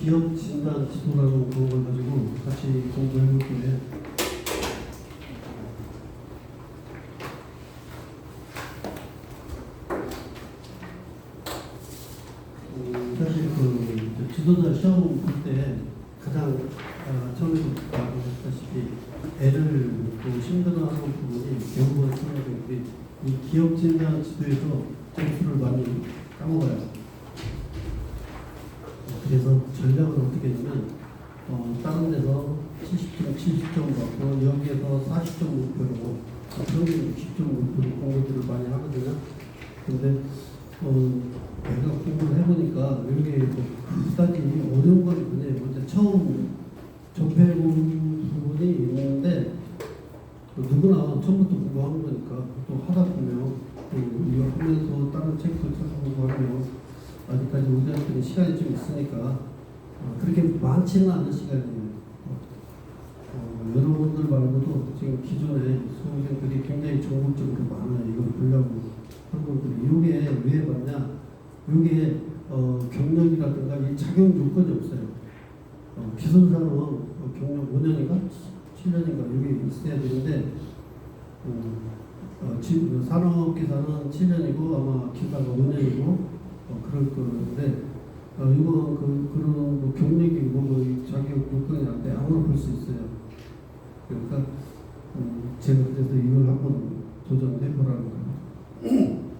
기업 진단 지도라는 그걸 가지고 같이 공부해 볼게요. 음, 사실 그 지도자 시험 볼 때 가장 아, 처음에 말씀하셨다시피 애를 그 힘들어하는 부분이 배우고 친구들이 이 기업 진단 지도에서 점수를 많이 까먹어요. 10점 목표로 아, 평균 10점 목표로 공부들을 많이 하거든요. 근데 어, 내가 공부를 해보니까 이게 뭐 그다지 어려운 건 아니에요. 먼저 처음 접해본 부분이 있는데 누구나 처음부터 공부하는 거니까 또 하다 보면 이거 하면서 다른 책도 찾아보고 하면 아직까지 우리한테 시간이 좀 있으니까 아, 그렇게 많지는 않은 시간이에요. 어, 어 여러분들 말고도 지금 기존에 수험생들이 굉장히 전국적으로 많아요. 이걸 보려고 한 분들이 이게 왜 많냐? 이게 어, 경력이라든가 이 자격 요건이 없어요. 어, 기술사는 어, 경력 5년인가 7년인가 여기 있어야 되는데 음, 어, 지, 산업기사는 7년이고 아마 기사가 5년이고 어, 그럴 건데 어, 이거 그 그런 뭐 경력이 뭐, 뭐 자격 요건이 안돼 아무나 볼 수 있어요. 그러니까 음, 제가 그래서 이걸 한번 도전해 보라는 거예요.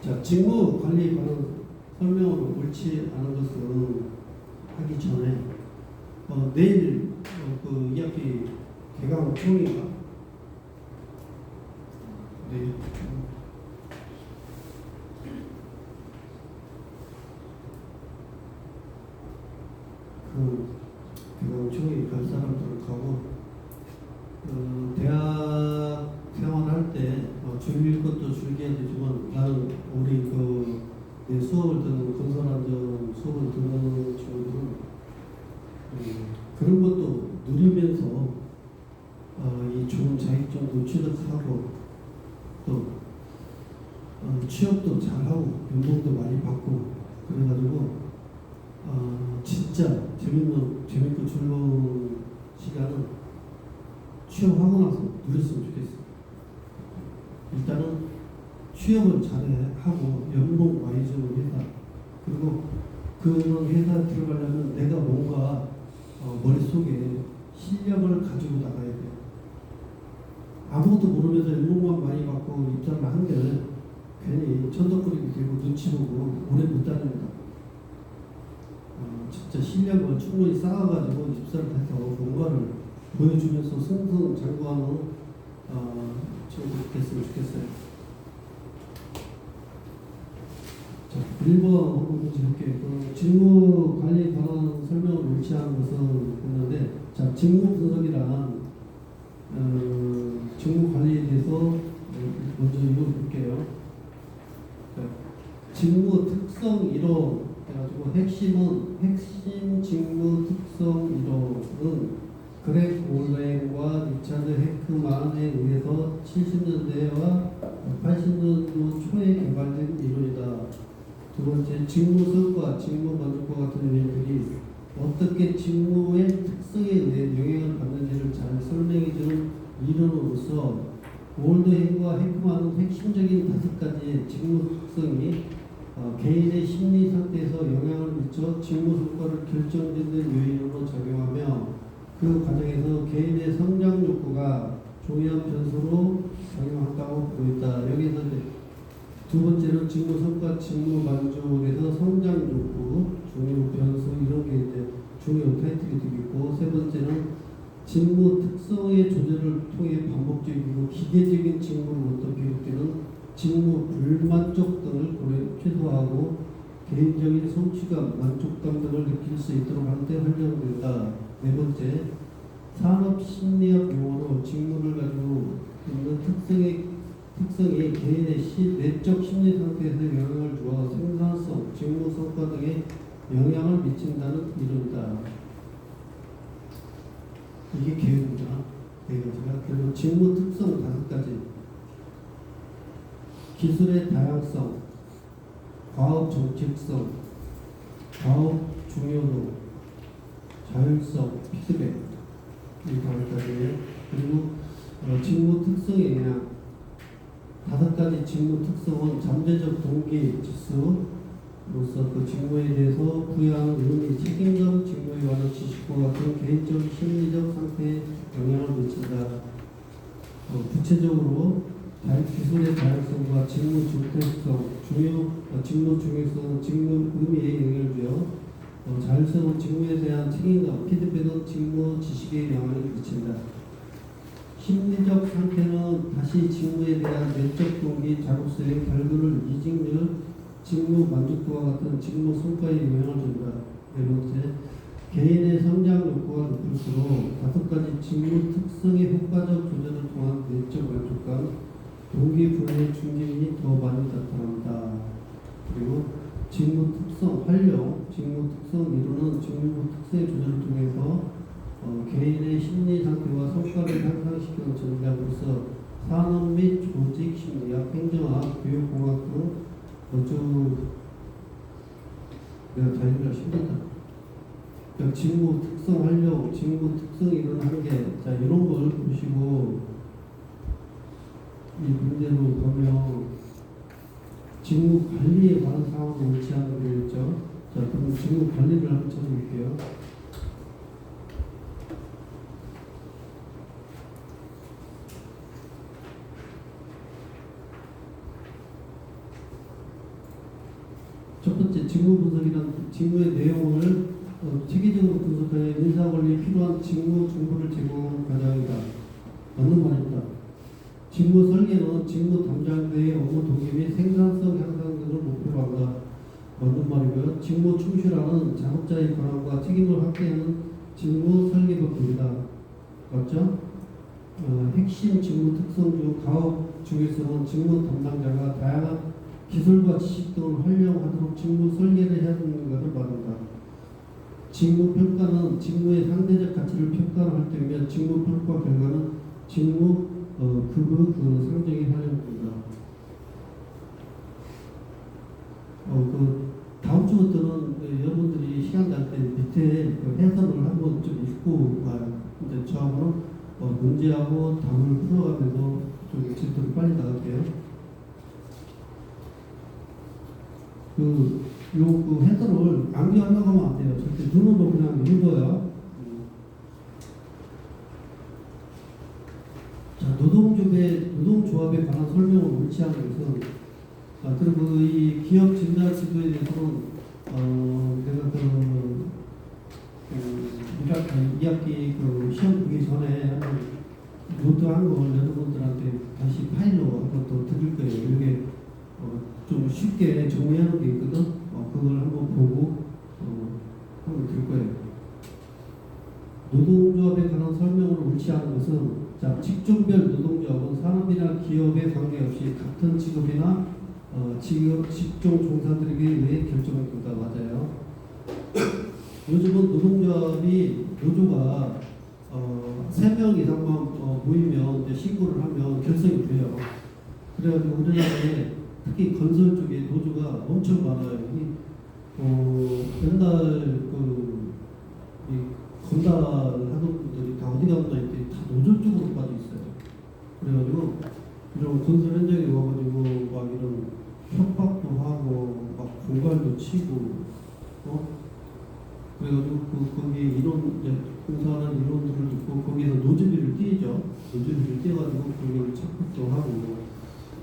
자, 직무 관리 관련 설명으로 옳지 않은 것은 하기 전에 어, 내일 어, 그 2학기 개강 총인가? 내일 그 개강 총회 갈 사람들을 가고 어, 대학 생활할 때 어, 즐길 것도 즐겨야 되지만 나는 우리 그 내 수업을 듣는 건설안전 수업을 듣는 친구들은 음, 그런 것도 누리면서 어, 이 좋은 자격증도 취득하고 또 어, 취업도 잘하고 연봉도 많이 받고 그래가지고 어, 진짜 재밌는 재밌고 즐거운 시간은 취업하고 나서 누렸으면 좋겠어요. 일단은 취업을 잘하고 연봉 주는 회사 그리고 그런 회사 들어가려면 내가 뭔가 어, 머릿속에 실력을 가지고 나가야 돼요. 아무것도 모르면서 연봉만 많이 받고 입사를 하면 괜히 천덕거리게 되고 눈치 보고 오래 못 다닙니다. 어, 진짜 실력을 충분히 쌓아가지고 입사를 해서 뭔가를 보여주면서 승승장구하는 어, 친구들 됐으면 좋겠어요. 자, 1번 한번 문제 볼게요. 그 직무 관리에 관한 설명을 않은 것은 있는데, 자, 직무 분석이란, 어, 직무 관리에 대해서 먼저 읽어볼게요. 자, 직무 특성 이론, 해가지고 핵심은, 핵심 직무 특성 이론은 그렉 올랭과 리차드 헤크만에 의해서 70년대와 80년도 초에 개발된 이론이다. 두 번째, 직무 성과, 직무 만족과 같은 요인들이 어떻게 직무의 특성에 의해 영향을 받는지를 잘 설명해주는 이론으로서 올드행과 헤크만은 핵심적인 다섯 가지의 직무 특성이 어, 개인의 심리 상태에서 영향을 미쳐 직무 성과를 결정짓는 요인으로 작용하며 그 과정에서 개인의 성장 욕구가 중요한 변수로 작용한다고 보였다. 여기서 두 번째는 직무 성과, 직무 만족에서 성장 욕구, 중요 변수 이런 게 이제 중요 타이틀이 되겠고 세 번째는 직무 특성의 조절을 통해 반복적이고 기계적인 직무로부터 비롯되는 직무 불만족 등을 고려 최소화하고 개인적인 성취감, 만족감 등을 느낄 수 있도록 하는 데 활용된다. 네 번째, 산업 심리학 용어로 직무를 가지고 있는 특성의 특성이 개인의 시, 내적 심리 상태에서 영향을 주어 생산성, 직무 성과 등에 영향을 미친다는 이론이다. 이게 개요입니다. 네 가지가 직무 특성 다섯 가지. 기술의 다양성, 과업 정책성, 가업 중요도, 자율성, 피드백 이 다음까지 그리고 어, 직무 특성의 영향 다섯 가지 직무 특성은 잠재적 동기 지수로서 그 직무에 대해서 부여하는 의미, 책임감, 직무에 관한 지식과 같은 개인적 심리적 상태에 영향을 미친다. 어, 구체적으로 다- 기술의 다양성과 직무 중대성, 중요 어, 직무 중요성, 직무 의미에 영향을 주어 어, 자율성은 직무에 대한 책임감, 피드백은 직무 지식에 영향을 미친다. 심리적 상태는 다시 직무에 대한 내적 동기, 작업수의 결과를 이직률, 직무 만족도와 같은 직무 성과에 영향을 준다. 네 번째, 개인의 성장 욕구가 높을수록 다섯 가지 직무 특성의 효과적 조절을 통한 내적 만족감, 동기부여의 충진이 더 많이 나타난다. 그리고 직무 특성, 활용, 직무 특성 이루는 직무 특성의 조절을 통해서 어, 개인의 심리 상태와 성과를 향상시키는 전략으로서 산업 및 조직 심리학, 행정학, 교육공학 등 어쩌 내가 다 읽기가 힘들다. 직무 특성 활용, 직무 특성 이런 한계, 자 이런 걸 보시고 이 문제로 보면 직무 관리에 관한 사항을 게 있죠. 자 그럼 직무 관리를 한번 찾아볼게요. 첫 번째 직무 분석이란 직무의 내용을 어, 체계적으로 분석하여 인사 관리에 필요한 직무 정보를 제공하는 과정이다. 맞는 말입니다. 직무 설계는 직무 담당자의 업무 동기 및 생산성 향상 등을 목표로 한다. 맞는 말이고요. 직무 충실화는 작업자의 권한과 책임을 확대하는 직무 설계 방법이다. 맞죠? 어, 핵심 직무 특성 중 가업 중에서는 직무 담당자가 다양한 기술과 지식 등을 활용하도록 직무 설계를 해야 하는 것을 말한다. 직무 평가는 직무의 상대적 가치를 평가할 때이며 직무 평가 결과는 직무 어, 급의 그 상정에 활용됩니다. 어, 그 다음 주부터는 그 여러분들이 시간 날 때 밑에 그 해설을 한번 좀 읽고. 이제 저하고는 어, 문제하고 답을 풀어가면서 좀 집도를 빨리 나갈게요. 그, 요, 그 해설을 암기하려고 하면 안 돼요. 절대 눈으로 그냥 읽어요. 자, 노동조합의, 노동조합에 관한 설명을 옳지 않은 것은, 아, 그리고 이 기업 진단 지도에 대해서는, 어, 내가 그, 그, 1학기, 2학기 그 시험 보기 전에 노트 한 걸 여러분들한테 다시 파일로 한번 또 드릴 거예요. 이게 어, 좀 쉽게 정리하는 게 있거든. 어, 그걸 한번 보고 어, 한번 들 거예요. 노동조합에 관한 설명을 옳지 않은 것은 자 직종별 노동조합은 산업이나 기업에 관계없이 같은 직업이나 어, 직업 직종 종사들에게 의해 결정된다 맞아요. 요즘은 노동조합이 노조가 어, 3명 이상만 어, 모이면 이제 신고를 하면 결성이 돼요. 그래가지고 우리나라에 특히 건설 쪽에 노조가 엄청 많아요. 이, 어, 맨날 그, 이 건달하는 분들이 다 어디 가보다 이렇게 다 노조 쪽으로 빠져 있어요. 그래가지고 이런 건설 현장에 와가지고 막 이런 협박도 하고 막 공갈도 치고 어? 그래가지고 그 거기 이론 이제 공사하는 이론들을 듣고 거기서 노조비를 띄죠. 노조비를 띄어가지고 그걸 착복도 하고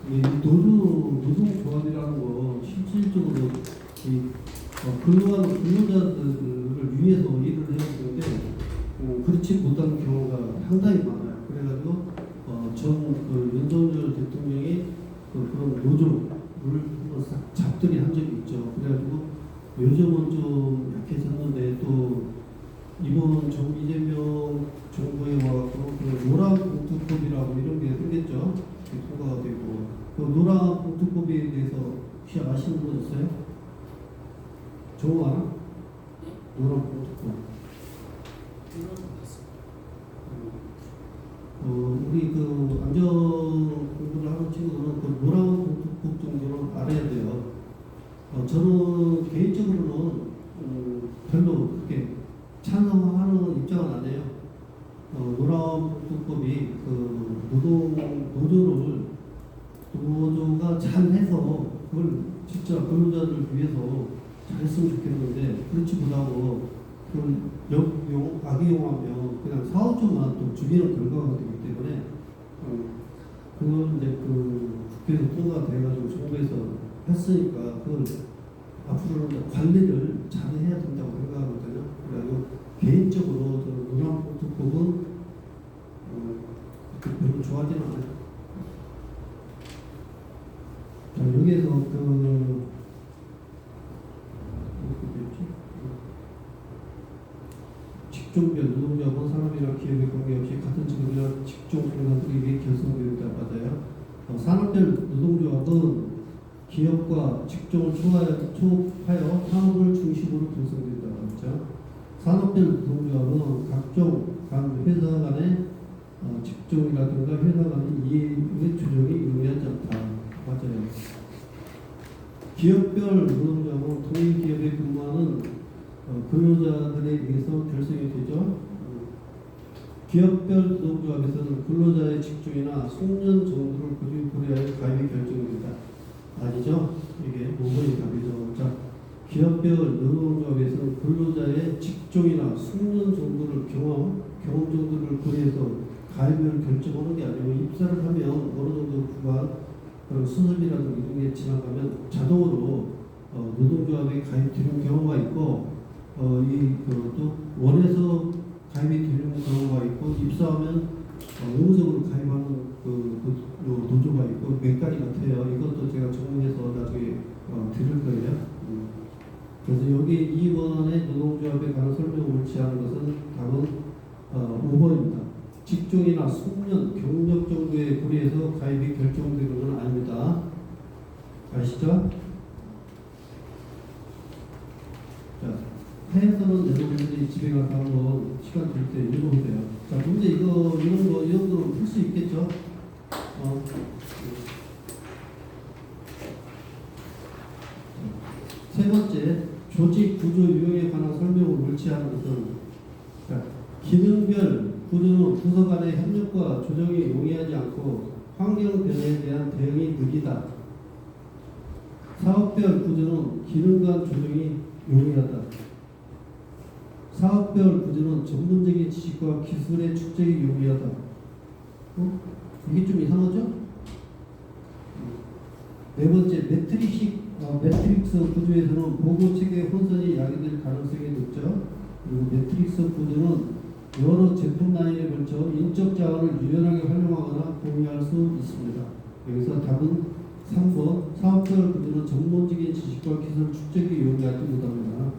이 노조 노동 조합이라는 거 실질적으로 이 어, 근로하는 근로자들을 위해서 일을 해야 되는데 어, 그렇지 못한 경우가 상당히 많아요. 그래가지고 어, 전그 윤석열 대통령이 그 그런 노조 를 한번 싹 잡들이 한 적이 있죠. 그래가지고 요즘은 좀 약해졌는데 또 이번 정 이재명 정부에 와서 그 노란 공투법이라고 이런 게 생겼죠. 통과가 되고 그 노란 공투법에 대해서 혹시 아시는 분 있어요? 정우 알아? 노란 공투법. 어, 우리 그 안전 알아야 돼요. 어, 저는 개인적으로는 음, 이렇게 찬성하는 입장은 아니에요. 어, 노란법이 그 노동 노조를 노조가 잘 해서 그걸 진짜 근로자들을 위해서 잘했으면 좋겠는데 그렇지 못하고 그걸 역용 악용하면 그냥 사업주만 또 죽이는 결과가 되기 때문에 어, 그걸 이제 그 국회에서 통과돼가지고 정부에서 했으니까 그걸 앞으로는 관리를 잘 해야 된다고 생각하거든요. 그래가지고 개인적으로 저는 노란법은 어, 별로 좋아하지는 않아요. 자, 여기에서 그 어디였지? 직종별 산업이나 기업의 관계없이 같은 직업이나 직종 생산들에게 결성되었다 맞아요. 어, 산업별 노동조합은 기업과 직종을 초하여, 산업을 중심으로 결성된다 그렇죠. 산업별 노동조합은 각종 간 회사 간의 어, 직종이라든가 회사 간의 이해의 조정이 용이하지 않다 맞아요. 기업별 노동자는 동일 기업에 근무하는 어, 근로자들에 의해서 결성이 되죠. 어, 기업별 노동조합에서는 근로자의 직종이나 숙련 정도를 고려하여 가입이 결정됩니다. 아니죠? 이게 5번이 답이죠. 자, 기업별 노동조합에서는 근로자의 직종이나 숙련 정도를 경험, 경험 정도를 고려해서 가입을 결정하는 게 아니고 입사를 하면 어느 정도 구간 그런 수습이라든가 이런 게 지나가면 자동으로 어, 노동조합에 가입되는 경우가 있고 어, 이또 원에서 가입이 되는 경우가 있고 입사하면 어, 의무적으로 가입하는 그, 그요 노조가 있고 몇 가지 같아요. 이것도 제가 정리해서 나중에 어, 드릴 거예요. 음. 그래서 여기 2번의 노동조합에 관한 설명을 옳지 않은 것은 답은 어, 5번입니다. 직종이나 숙련, 경력 정도에 고려해서 가입이 결정되는 건 아닙니다. 아시죠? 자, 해서는 여러분들이 집에 가서 시간 될 때 읽어보세요. 자, 문제 이거 이런 거 이런 거는 풀수 있겠죠? 어. 세 번째, 조직 구조 유형에 관한 설명을 않은 것은 자, 기능별 구조는 부서 간의 협력과 조정이 용이하지 않고 환경 변화에 대한 대응이 느리다. 사업별 구조는 기능 간 조정이 용이하다. 사업별 구조는 전문적인 지식과 기술의 축적이 용이하다. 어? 이게 좀 이상하죠? 네 번째, 매트릭식, 어, 매트릭스 구조에서는 보고 체계 혼선이 야기될 가능성이 높죠. 그리고 매트릭스 구조는 여러 제품 라인에 걸쳐 인적 자원을 유연하게 활용하거나 공유할 수 있습니다. 여기서 답은 3번 사업별 구조는 전문적인 지식과 기술 축적이 용이하지 못합니다.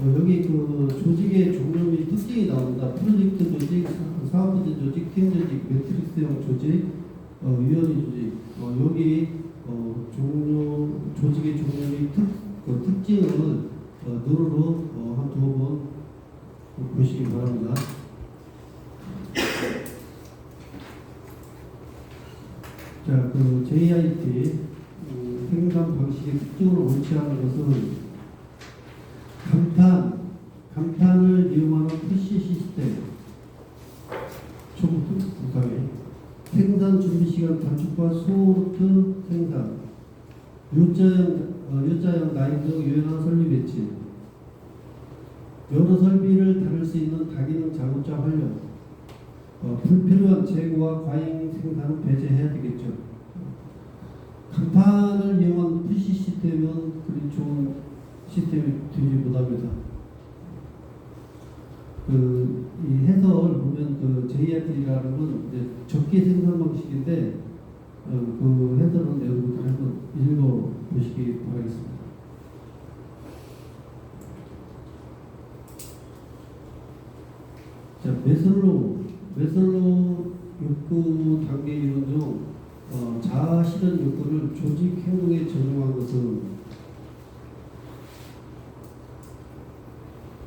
어, 여기 그 조직의 종류 및 특징이 나옵니다. 프로젝트 조직, 사- 사업부지 조직, 팀 조직, 매트릭스형 조직, 어, 위원회 조직. 어, 여기 어, 종류, 조직의 종류 및 특, 그 특징을 어, 노로로 어, 한두번 보시기 바랍니다. 자, 그 JIT 음, 생산 방식의 특징을 옳지 않은 것은 감탄, 감탄을 이용하는 PC 시스템, 초부터 부상에 생산 단축과 소르트 생산, U자형, 어, U자형 라인 등 유연한 설비 배치, 여러 설비를 다룰 수 있는 다기능 자동차 활용, 어, 불필요한 재고와 과잉 생산은 배제해야 되겠죠. 강판을 이용한 PC 시스템은 그리 좋은 시스템이 되지 못합니다. 그, 이 해석을 보면 그 JRP라는 건 이제 적기 생산 방식인데 어, 그 해설은 여러분들 한번 읽어 보시기 바라겠습니다. 자, 메슬로, 메슬로 욕구 단계 이론 중 어, 자아 실현 욕구를 조직 행동에 적용한 것은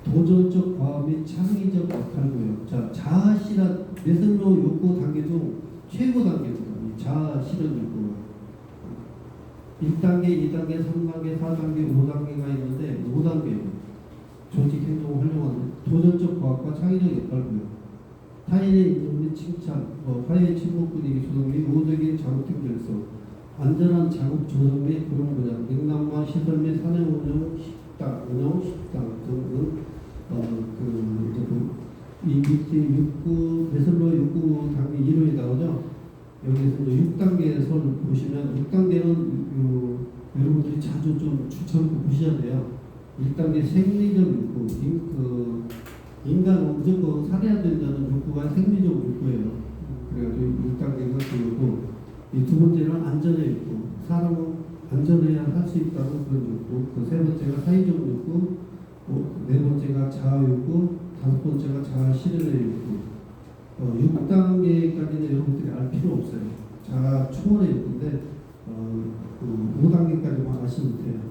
도전적 과학 및 창의적 역할고요. 자, 자아 실현 메슬로 욕구 단계 중 최고. 이 자아 실현 욕구 1단계, 2단계, 3단계, 4단계, 5단계가 있는데 5단계 조직 행동 활용하는 도전적 과학과 창의적 역할고요. 타인의 인정 및 칭찬, 뭐 화해 친목 분위기 조성 및 모두에게 자극적 결성, 안전한 자국 조성 및 그런 분야, 냉난과 시설 및 산업 운영, 식당, 운영, 식당 등은 어그 이제 그이 밑에 육구 배설로 육구 단계 이론이 나오죠. 여기서 이제 6단계 선 보시면 6단계는 요, 여러분들이 자주 좀 추천을 보셔야 돼요. 1단계 생리적 욕구, 인, 그 인간은 무조건 살아야 된다는 욕구가 생리적 욕구예요. 그래가지고 6단계가 그거고 이 두 번째는 안전의 욕구. 사람은 안전해야 할 수 있다는 그런 욕구. 그 세 번째가 사회적 욕구. 어, 네 번째가 자아 욕구. 다섯 번째가 자아 실현의 욕구. 어, 6단계까지는 여러분들이 알 필요 없어요. 자아 초월의 욕구인데 어, 그 5단계까지만 아시면 돼요.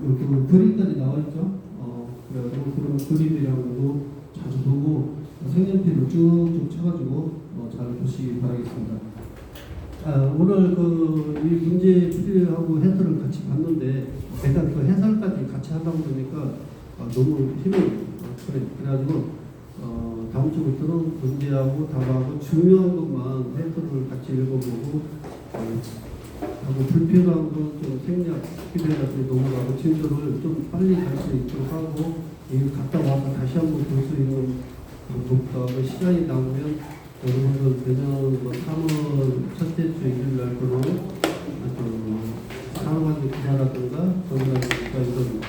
뭐 그림까지 나와 있죠. 어, 그래가지고 그런 그림이랑도 자주 보고 색연필로 쭉쭉 쳐가지고 어, 잘 보시기 바라겠습니다. 아, 오늘 그 이 문제 풀이하고 해설을 같이 봤는데 일단 그 해설까지 같이 하려고 그러니까 아, 너무 힘이 어, 그래 그래가지고 어, 다음 주부터는 문제하고 답하고 중요한 것만 해설을 같이 읽어보고 어, 하고 불필요한 거좀 생략 시켜가지고 넘어가고 진도를 좀 빨리 갈 수 있도록 하고 이 갔다 와서 다시 한번 볼 수 있는 방법과 시간이 남으면 여러분들 내년 뭐 3월 첫째 주 일요일 날 그로 산업안전 기사라든가 정답이니까 이런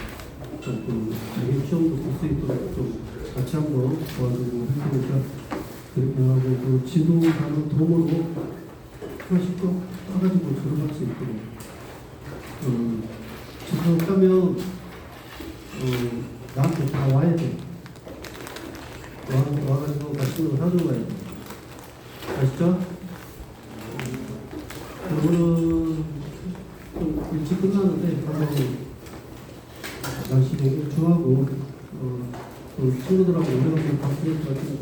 좀그 자기 시험도 볼 수 있도록 좀 같이 한번 도와주고 할 테니까 그렇게 하고 그 지도 가는 도모로 하나씩 또 따가지고 들어갈 수 있도록 어, 지도 따면 어, 나한테 다 와야 돼 와, 와가지고 말씀을 하는 거예요 아시죠? 오늘은 좀 일찍 끝나는데 한번 날씨 보고 좋아하고 어, 또 친구들하고 같이 놀고 그러고